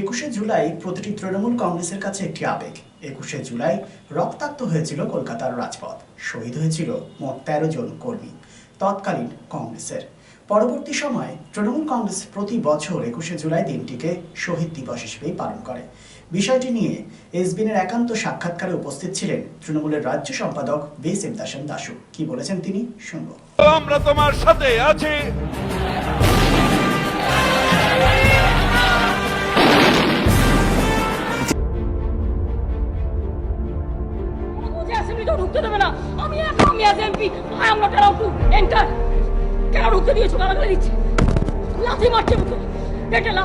একুশে জুলাই প্রতিটি তৃণমূল কংগ্রেসের কাছে একটি আবেগ। একুশে জুলাই রক্তাক্ত হয়েছিল কলকাতার রাজপথ। শহীদ হয়েছিল মোট তেরো জন কর্মী, তৎকালীন কংগ্রেসের। পরবর্তী সময়ে তৃণমূল কংগ্রেস প্রতি বছর একুশে জুলাই দিনটিকে শহীদ দিবস হিসেবেই পালন করে। বিষয়টি নিয়ে এসবিনের একান্ত সাক্ষাৎকারে উপস্থিত ছিলেন তৃণমূলের রাজ্য সম্পাদক বি শিবদাসন দাসু কি বলেছেন তিনি? শুনব। আমরা তোমার সাথে আছি।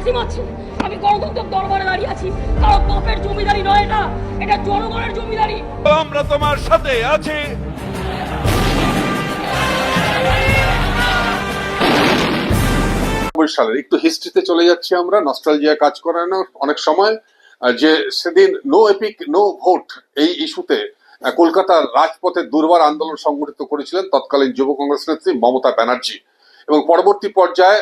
লাথি মারছে আমি গণতন্ত্রের দরবারে দাঁড়িয়ে আছি। কারও বাপের জমিদারি নয় এটা। এটা জনগণের জমিদারি। আমরা তোমার সাথে আছি। সালের একটু হিস্ট্রিতে চলে যাচ্ছি আমরা। নস্টালজিয়া কাজ করে না অনেক সময়। যে সেদিন নো এপিক নো ভোট এই ইস্যুতে কলকাতার রাজপথে দুর্বার আন্দোলন সংগঠিত করেছিলেন তৎকালীন যুব কংগ্রেস নেত্রী মমতা ব্যানার্জি। এবং পরবর্তী পর্যায়ে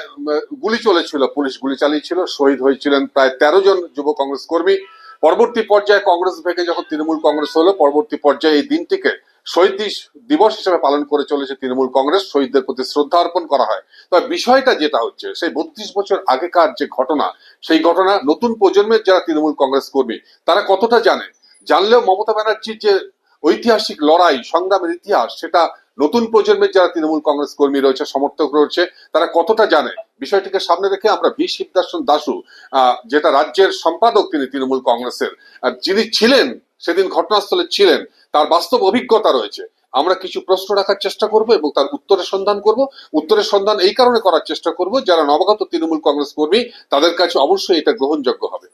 গুলি চলেছিল, পুলিশ গুলি চালিয়েছিল, শহীদ হয়েছিলেন প্রায় তেরো জন যুব কংগ্রেস কর্মী। পরবর্তী পর্যায়ে কংগ্রেস ভেঙে যখন তৃণমূল কংগ্রেস হলো, পরবর্তী পর্যায়ে এই দিনটিকে শহীদ দিবস হিসেবে পালন করে চলেছে তৃণমূল কংগ্রেস, শহীদদের প্রতি শ্রদ্ধা অর্পণ করা হয়। তবে বিষয়টা যেটা হচ্ছে, সেই বত্রিশ বছর আগেকার যে ঘটনা, সেই ঘটনা নতুন প্রজন্মের যারা তৃণমূল কংগ্রেস কর্মী, তারা কতটা জানে? জানলেও মমতা ব্যানার্জির যে ঐতিহাসিক লড়াই, সংগ্রামের ইতিহাস, সেটা নতুন প্রজন্মের যারা তৃণমূল কংগ্রেস কর্মী রয়েছে, সমর্থক রয়েছে, তারা কতটা জানে? বিষয়টিকে সামনে রেখে আমরা ভি শিবদাসন দাসু যেটা রাজ্যের সম্পাদক তিনি তৃণমূল কংগ্রেসের যিনি ছিলেন, সেদিন ঘটনাস্থলে ছিলেন, তার বাস্তব অভিজ্ঞতা রয়েছে। আমরা কিছু প্রশ্ন রাখার চেষ্টা করব এবং তার উত্তরের সন্ধান করব। উত্তরের সন্ধান এই কারণে করার চেষ্টা করব, যারা নবাগত তৃণমূল কংগ্রেস কর্মী, তাদের কাছে অবশ্যই এটা গ্রহণযোগ্য হবে।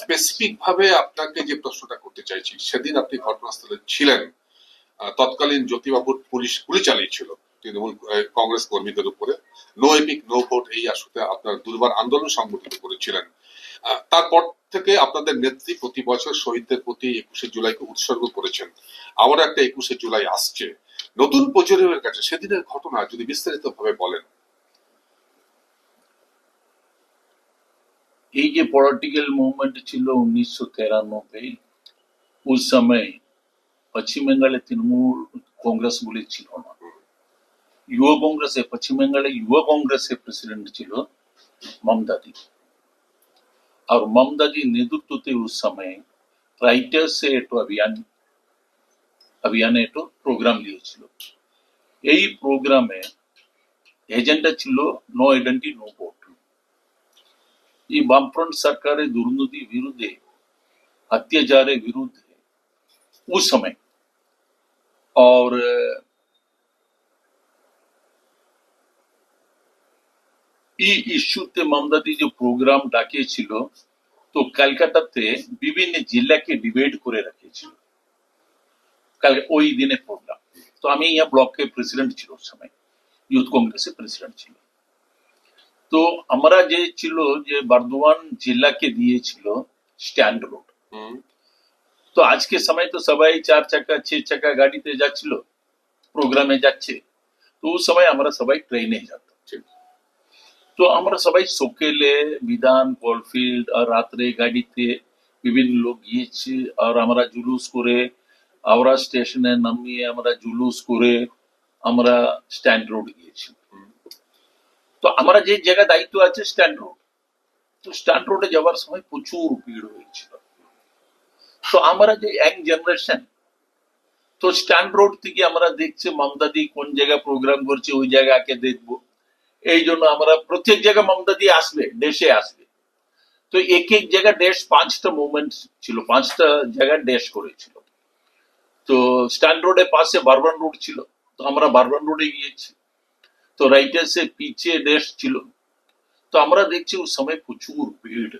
স্পেসিফিক ভাবে আপনাকে যে প্রশ্নটা করতে চাইছি, সেদিন আপনি ঘটনাস্থলে ছিলেন। তৎকালীন জ্যোতিবাবুর পুলিশ গুলি চালিয়েছিল, তৃণমূল কংগ্রেস কর্মীদের উপরে। নো এপিক নো ভোট এই আসুতে আপনার দুর্বার আন্দোলন সংগঠিত করেছিলেন। তারপর থেকে আপনাদের নেত্রী প্রতি বছর শহীদদের প্রতি একুশে জুলাইকে উৎসর্গ করেছেন। আবার একটা একুশে জুলাই আসছে। নতুন প্রজন্মের কাছে সেদিনের ঘটনা যদি বিস্তারিত ভাবে বলেন। এই যে পলিটিক্যাল মুভমেন্ট ছিল উনিশশো তিরানব্বই উস সময় পশ্চিম বেঙ্গলে তৃণমূল কংগ্রেস বলে ছিল না যুব কংগ্রেসে পশ্চিম বেঙ্গলে যুব কংগ্রেসের প্রেসিডেন্ট ছিল মমতা দি और ममता जी नेतृत्व थे उस समय রাইটার্স একটু অভিযান অভিযানে একটু প্রোগ্রাম নিয়েছিল এই প্রোগ্রামে এজেন্ডা ছিল নো আইডেন্টি নো ভোট এই বামফ্রন্ট সরকারের দুর্নীতি বিরুদ্ধে अत्याचार विरुद्ध है उस समय और अ, এই ইস্যুতে মামদাদি যে প্রোগ্রাম ডাকিয়েছিল তো কলকাতাতে বিভিন্ন জেলাকে ডিবেট করে রাখিয়েছিল কাল- ওই দিনে প্রোগ্রাম তো আমি ইয়া ব্লকের প্রেসিডেন্ট ছিল ওই সময় ইউথ কংগ্রেসের প্রেসিডেন্ট ছিল তো আমরা যে ছিল যে বর্ধমান জেলাকে দিয়েছিল স্ট্যান্ড রোড তো আজকে সময় তো সবাই চার চাকা ছ চাকা গাড়িতে যাচ্ছিল প্রোগ্রামে যাচ্ছে তো ওই সময় আমরা সবাই ট্রেনে যেতাম ঠিক। তো আমরা সবাই সকালে বিধান কোলফিল্ড আর রাত্রে গাড়িতে বিভিন্ন লোক গিয়েছি আর আমরা জুলুস করে হাওড়া স্টেশনে নামিয়ে আমরা জুলুস করে আমরা স্ট্যান্ড রোড গিয়েছি তো আমরা যে জায়গা দায়িত্ব আছে স্ট্যান্ড রোড। তো স্ট্যান্ড রোডে যাওয়ার সময় প্রচুর ভিড় হয়েছিল। তো আমরা যে ইয়াং জেনারেশন, তো স্ট্যান্ড রোড থেকে আমরা দেখছি মমদাদি কোন জায়গায় প্রোগ্রাম করছে, ওই জায়গাকে দেখব। এই জন্য আমরা প্রত্যেক জায়গায় মমদাদি আসবে, দেশে আসবে। তো এক এক জায়গা দেশ পাঁচটা মুভমেন্ট ছিল, পাঁচটা জায়গায় দেশ করেছিল। তো স্ট্যান্ড রোডের পাশে বারবান রোড ছিল। তো আমরা বারবান রোডে গিয়েছি। তো রাইটার্সের পিছে দেশ ছিল। তো আমরা দেখছি ওই সময় প্রচুর ভিড়।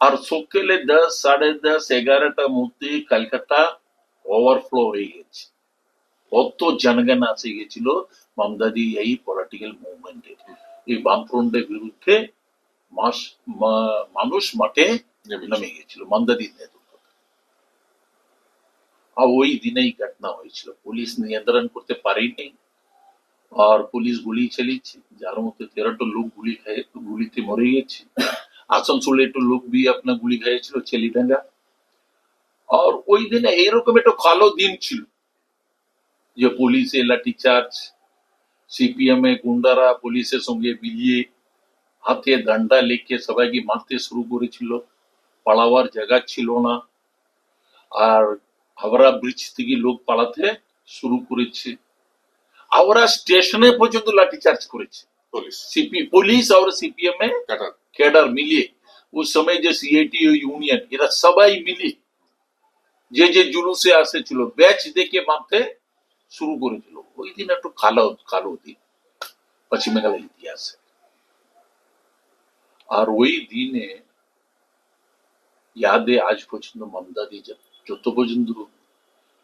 আর সকালে দশ সাড়ে দশ এগারোটার মধ্যে কলকাতা ওভারফ্লো হয়ে গেছে। অত জনগণ আসে গেছিল মমদাদি এই পলিটিক্যাল মুভমেন্টে এই বামফ্রন্টের বিরুদ্ধে মাস- মানুষ মাঠে নেমে গেছিল মমদাদির নেতৃত্বে। আর ওই দিনেই ঘটনা হয়েছিল। পুলিশ নিয়ন্ত্রণ করতে পারেনি। আর পুলিশ গুলি চালিয়েছে যার মধ্যে তেরোটা লোক গুলি খেয়ে গুলিতে মরে গেছে আসানসোলে একটু লোক भी अपना গুলি খেয়েছিল ছেলিডাঙ্গা আর ওই দিনে এইরকম একটা কালো দিন ছিল যে পুলিশে লাঠিচার্জ সিপিএম এ গুন্ডারা পুলিশের সঙ্গে মিলিয়ে হাতে ডান্ডা লেকে সবাইকে মারতে শুরু করেছিল পালাবার জায়গা ছিল না আর হাওড়া ব্রিজ থেকে লোক পালাতে শুরু করেছে হাওড়া স্টেশনে পর্যন্ত লাঠিচার্জ করেছে পুলিশ सीपी पुलिस और सीपीएम में ক্যাডার कैडर मिले उस समय जो सीआईटी यूनियन এরা সবাই মিলে যে যে জুলুসে আসেছিল ব্যাচ দেখে মারতে শুরু করেছিল ওই দিন একটু কালো কালো দিন পশ্চিম বাংলার ইতিহাসে আর ওই দিনে ইয়াদে আজ পর্যন্ত মমতা দি যত পর্যন্ত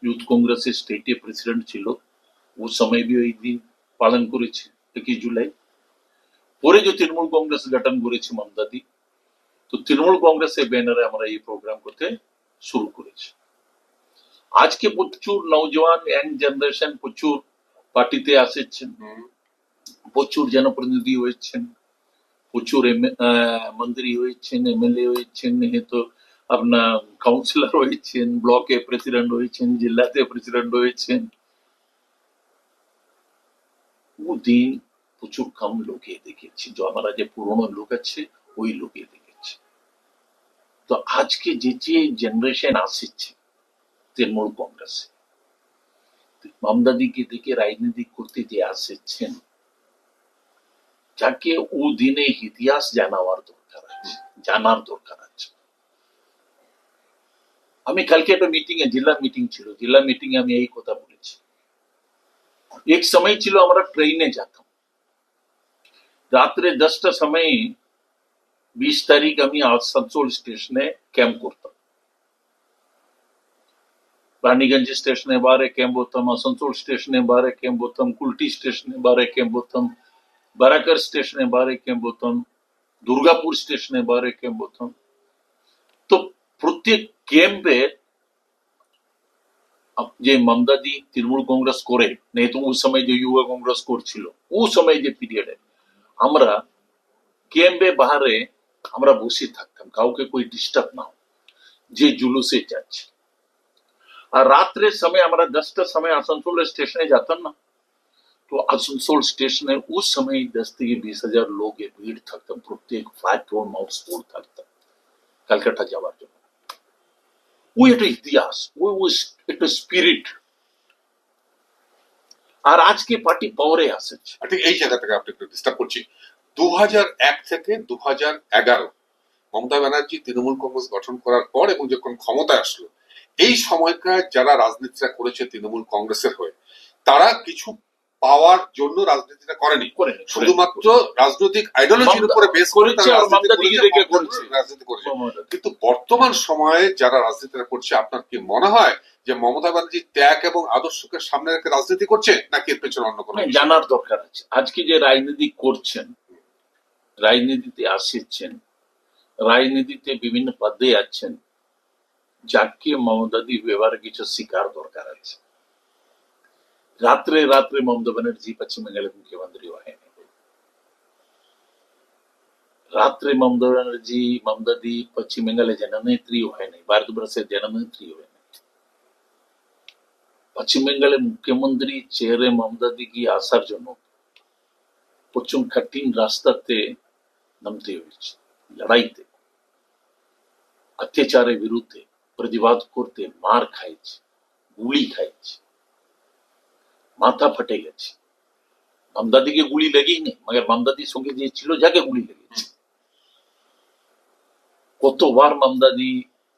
ইউথ কংগ্রেসের স্টেটে প্রেসিডেন্ট ছিল ও সময় भी ওই দিন পালন করেছে একুশ জুলাই পরে যে তৃণমূল কংগ্রেস গঠন করেছে মমতা দি তো তৃণমূল কংগ্রেসের ব্যানারে আমরা এই প্রোগ্রাম করতে শুরু করেছি আজকে প্রচুর নৌজওয়ান ইয়াং জেনারেশন প্রচুর পার্টিতে আসেছেন প্রচুর জনপ্রতিনিধি হয়েছেন প্রচুর এম- আহ, মন্ত্রী হয়েছেন এমএলএ হয়েছেন তো আপনার কাউন্সিলর হয়েছেন ব্লকে প্রেসিডেন্ট হয়েছেন জেলাতে প্রেসিডেন্ট হয়েছেন ও দিন প্রচুর কম লোকে দেখেছি। আমরা যে পুরনো লোক আছে, ওই লোকে দেখেছি। তো আজকে যে যে জেনারেশন আসছে, তৃণমূল কংগ্রেসে মামদাদিকে দেখে, রাজনীতি করতে যে আসছেন, যাকে ও দিনে ইতিহাস জানাবার দরকার আছে, জানার দরকার আছে। আমি কালকে একটা মিটিং এ জেলা মিটিং ছিল। জেলা মিটিং এ আমি এই কথা বলেছি। এক সময় ছিল আমরা ট্রেনে যেতাম রাত্রে দশটা সময় বিশ তারিখ আমি আসানসোল স্টেশনে ক্যাম্প করতাম রানীগঞ্জ স্টেশনে বারে ক্যাম্প হতাম আসানসোল স্টেশনে বারে ক্যাম্প হতাম কুলটি স্টেশনে বারে ক্যাম্প হতাম বারাকর স্টেশনে বারে ক্যাম্প হতাম দুর্গাপুর স্টেশনে বারে ক্যাম্প হতাম তো প্রত্যেক ক্যাম্পে যে মমদাদি তৃণমূল কংগ্রেস করে নেই তো উস সময় যে युवा কংগ্রেস করছিল ও সময় যে পিরিয়ডে আমরা ক্যাম্পে বাহারে আমরা বসে থাকতাম কাউকে কই ডিস্টার্ব না हो, যে জুলুসে যাচ্ছে আর রাত্রের সময় আমরা দশটার সময় আসানসোল স্টেশনে যেতাম না তো আসানসোল স্টেশনে উস সময় দশ থেকে বিশ হাজার লোকের ভিড় থাকতাম প্রত্যেক প্ল্যাটফর্ম হাউস ফুল থাকতাম ক্যালকাটা যাওয়ার জন্য একটা ইতিহাস ওই একটা স্পিরিট আর আজকে পার্টি পাওয়ারে আসছে ঠিক এই জায়গাটাকে আপনি একটু ডিস্টার্ব করছি। দু এক থেকে দু এগারো মমতা ব্যানার্জি তৃণমূল কংগ্রেস গঠন করার পর এবং যখন ক্ষমতায় আসলো, এই সময়কার যারা রাজনীতিটা করেছে তৃণমূল কংগ্রেসের হয়ে, তারা কিছু পাওয়ার জন্য রাজনীতিটা করেনি। শুধুমাত্র রাজনৈতিক আইডিওলজির উপরে বেস করে রাজনীতি করেছে, কিন্তু বর্তমান সময়ে যারা রাজনীতিটা করছে আপনার কি মনে হয় যে মমতা ব্যানার্জি ত্যাগ এবং আদর্শকে সামনে রেখে রাজনীতি করছে নাকি এর পেছনে অন্য কোনো জানার দরকার আছে। আজকে যে রাজনীতি করছেন রাজনীতিতে আসছেন রাজনীতিতে বিভিন্ন পদে আছেন যাকে মমতাদি ব্যবহার কিছু শিকার দরকার আছে। রাত্রে রাত্রে মমতা ব্যানার্জি পশ্চিম বাংলার মুখ্যমন্ত্রী হয়নি রাত্রে মমতা ব্যানার্জি মমতাদি পশ্চিম বাংলার জননেত্রী হয়নি ভারতবর্ষের জননেত্রী হয়নি পশ্চিম বাংলার মুখ্যমন্ত্রী চেয়ারে মমতাদি কি আসার জন্য প্রচুর কঠিন রাস্তাতে নামতে হয়েছে লড়াইতে অত্যাচারের বিরুদ্ধে প্রতিবাদ করতে মার খাইছে গুলি খাইছে মাথা ফেটে গেছে। মামদাদিকে গুলি লেগেই নেই মগর মামদাদির সঙ্গে যে ছিল, যাকে গুলি লেগেছে। কতবার মামদাদি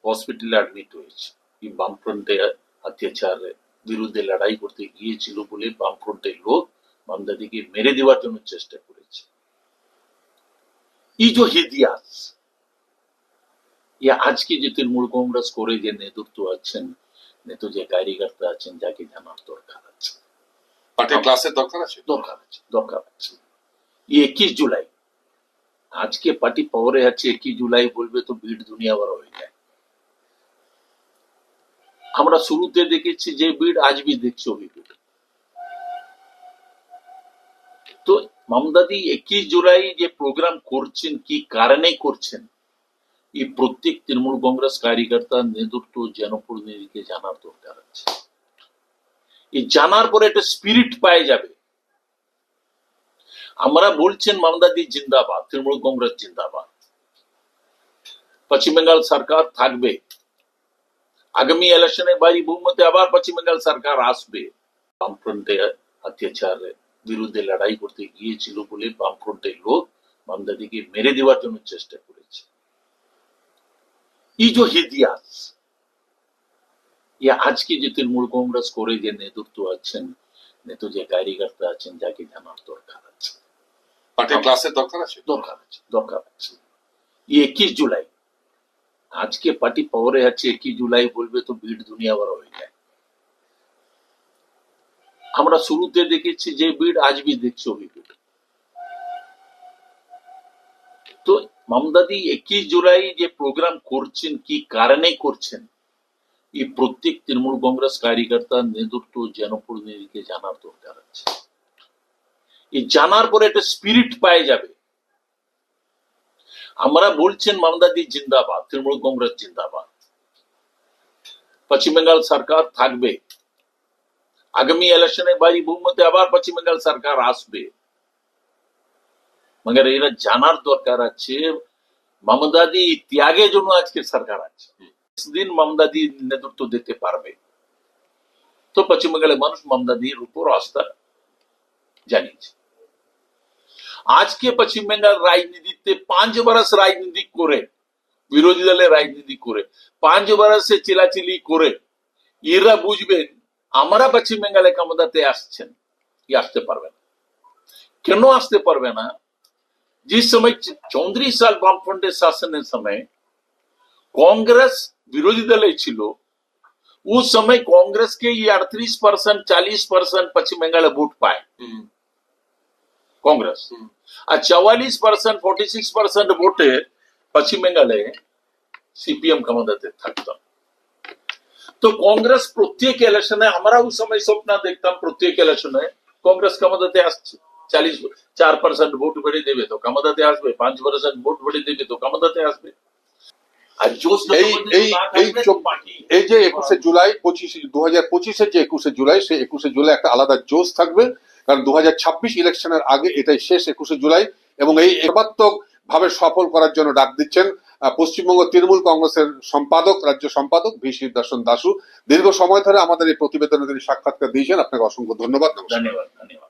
হসপিটালে অ্যাডমিট হয়েছে। এই বামফ্রন্টে অত্যাচারের বিরুদ্ধে লড়াই করতে গিয়েছিল বলে বামফ্রন্টের লোক মামদাদিকে মেরে দেওয়ার জন্য চেষ্টা করেছে। এই যে আজকে যে তৃণমূল কংগ্রেস করে যে নেতৃত্ব আছেন নেতা যে কার্যকর্তা আছেন, যাকে জানার দরকার আছে। ক্লাসের দরকার আছে দরকার আছে দরকার আছে এই একুশ জুলাই আজকে পার্টি পাওয়ারে আছে একুশ জুলাই বলবে তো ভিড় দুনিয়া বড় হয়ে যায়। আমরা শুরুতে দেখেছি যে ভিড় আজ বি দেখছি ওই ভিড়। তো মামদাদি একুশ জুলাই যে প্রোগ্রাম করছেন কি কারণে করছেন? এই প্রত্যেক তৃণমূল কংগ্রেস কার্যকর্তা নেতৃত্ব জনপ্রতিনিধিকে জানার দরকার আছে। এই জানার পরে একটা স্পিরিট পায়ে যাবে আমরা বলছেন মামদাদি জিন্দাবাদ তৃণমূল কংগ্রেস জিন্দাবাদ পশ্চিম বেঙ্গল সরকার থাকবে আগামী ইলেকশনে বাড়ি বহুমতে আবার পশ্চিম বেঙ্গল সরকার আসবে বামফ্রন্টে অত্যাচারের বিরুদ্ধে লড়াই করতে গিয়েছিল বলে বামফ্রন্টের লোক মামদাদিকে মেরে দেওয়ার জন্য চেষ্টা করেছে এই যে ইতিহাস এ আজকে যে তৃণমূল কংগ্রেস করে যে নেতৃত্ব আছেন নেতৃত্ব যে কার্যকর্তা আছেন যাকে জানার দরকার আছে পার্টির ক্লাসের দরকার আছে দরকার আছে দরকার আছে এই একুশ জুলাই আজকে পার্টি পাওয়ারে আছে একুশ জুলাই বলবে তো ভিড় দুনিয়া বড় হয়ে যায় আমরা শুরুতে দেখেছি যে ভিড় আজ বি দেখছি ওই ভিড় তো মামদাদি একুশ জুলাই যে প্রোগ্রাম করছেন কি কারণে করছেন এই প্রত্যেক তৃণমূল কংগ্রেস কার্যকর্তা নেতৃত্ব জনপ্রতিনিধিকে জানার দরকার আছে। এই জানার পরে একটা স্পিরিট পায়ে যাবে। আমরা বলছেন মামদাদি জিন্দাবাদ, তৃণমূল কংগ্রেস জিন্দাবাদ। পশ্চিম বেঙ্গল সরকার থাকবে। আগামী ইলেকশনে বাড়ি বহুমতে আবার পশ্চিম বেঙ্গল সরকার আসবে। মগর এরা জানার দরকার আছে। মমদাদি ত্যাগের জন্য আজকে সরকার আছে। দিন মমদাদি নেতৃত্ব দিতে পারবে তো পশ্চিম বেঙ্গলের মানুষ মমদাদির উপর আস্থা জানিয়েছে আজকে পশ্চিম বেঙ্গল রাজনীতিতে পাঁচ বরস রাজনীতি করে বিরোধী দলের রাজনীতি করে পাঁচ বরসে চিলাচিলি করে এরা বুঝবেন আমরা পশ্চিম বেঙ্গলে ক্ষমতাতে আসছেন কি আসতে পারবে না কেন আসতে পারবে না जिस समय चौधरी साल বামফ্রন্টের শাসনের সময় कांग्रेस विरोधी दल ছিল उस समय कांग्रेस के ये अड़तीस परसेंट चालीस परसेंट पश्चिम बंगाल वोट पाए। हम्म। कांग्रेस। हम्म। और चौवालीस percent forty six percent vote Paschim Bengal CPM कमाते थकता तो कांग्रेस प्रत्येक इलेक्शन है हमारा उस समय स्वप्न देखता हम प्रत्येक इलेक्शन है कांग्रेस का आस चालीस चार परसेंट वोट बढ़ी देवे तो कम তো কামাদাতে पाँच परसेंट वोट ভোট देवे तो कम কামাদাতে আসবে এই যে একুশে জুলাই পঁচিশ দু হাজার পঁচিশের যে একুশে জুলাই সেই একুশে জুলাই একটা আলাদা জোশ থাকবে। কারণ দু হাজার ছাব্বিশ ইলেকশনের আগে এটাই শেষ একুশে জুলাই এবং এই সর্বাত্মক ভাবে সফল করার জন্য ডাক দিচ্ছেন পশ্চিমবঙ্গ তৃণমূল কংগ্রেসের সম্পাদক রাজ্য সম্পাদক ভি শিবদর্শন দাসু দীর্ঘ সময় ধরে আমাদের এই প্রতিবেদনে তিনি সাক্ষাৎকার দিয়েছেন। আপনাকে অসংখ্য ধন্যবাদ ধন্যবাদ ধন্যবাদ।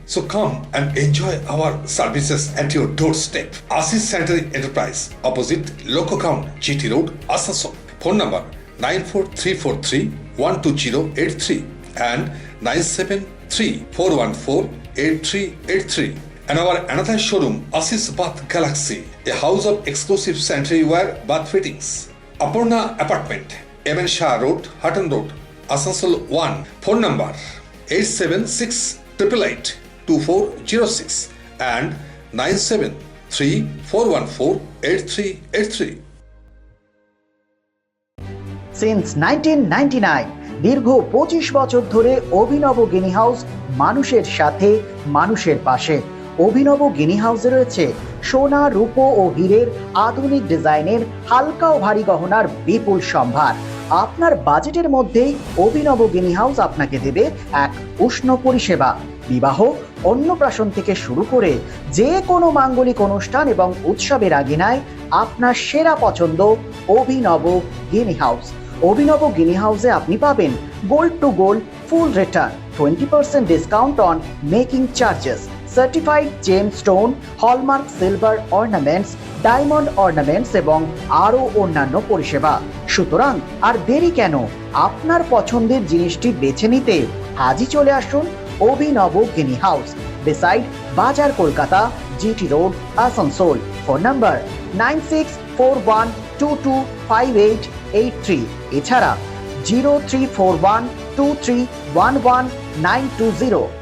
So come and enjoy our services at your doorstep. Asis Sanitary Enterprise, opposite Loco Count, GT Road, Asansol. Phone number 94343 12083 and 973 8383. And our another showroom, Asis Bath Galaxy, a house of exclusive sanitary ware bath fittings. Aparna Apartment, Evan Shah Road, Hutton Road, Asansol 1. Phone number 876 888 2406 and 973 414 8383. Since nineteen দীর্ঘ পঁচিশ বছর ধরে অভিনব Guinea house মানুষের সাথে, মানুষের পাশে। অভিনব গিনি হাউসে রয়েছে সোনা, রূপো ও হীরের আধুনিক ডিজাইনের হালকা ও ভারী গহনার বিপুল সম্ভার। আপনার বাজেটের মধ্যেই অভিনব গিনি হাউস আপনাকে দেবে এক উষ্ণ পরিষেবা। বিবাহ অন্নপ্রাশন থেকে শুরু করে যে কোনো মাঙ্গলিক অনুষ্ঠান এবং উৎসবের আগিনায় আপনার সেরা পছন্দ অভিনব গিনি হাউস। অভিনব গিনি হাউসে আপনি পাবেন gold to gold, full return twenty percent discount on making charges certified gem stone hallmark silver ornaments diamond ornaments এবং আরও অন্যান্য পরিষেবা। সুতরাং আর দেরি কেন? আপনার পছন্দের জিনিসটি বেছে নিতে আজই চলে আসুন অভিনব guinea house, beside bazaar Kolkata GT road Asansol phone number nine six four one two two five eight eight three এছাড়া zero three four one two three one one nine two zero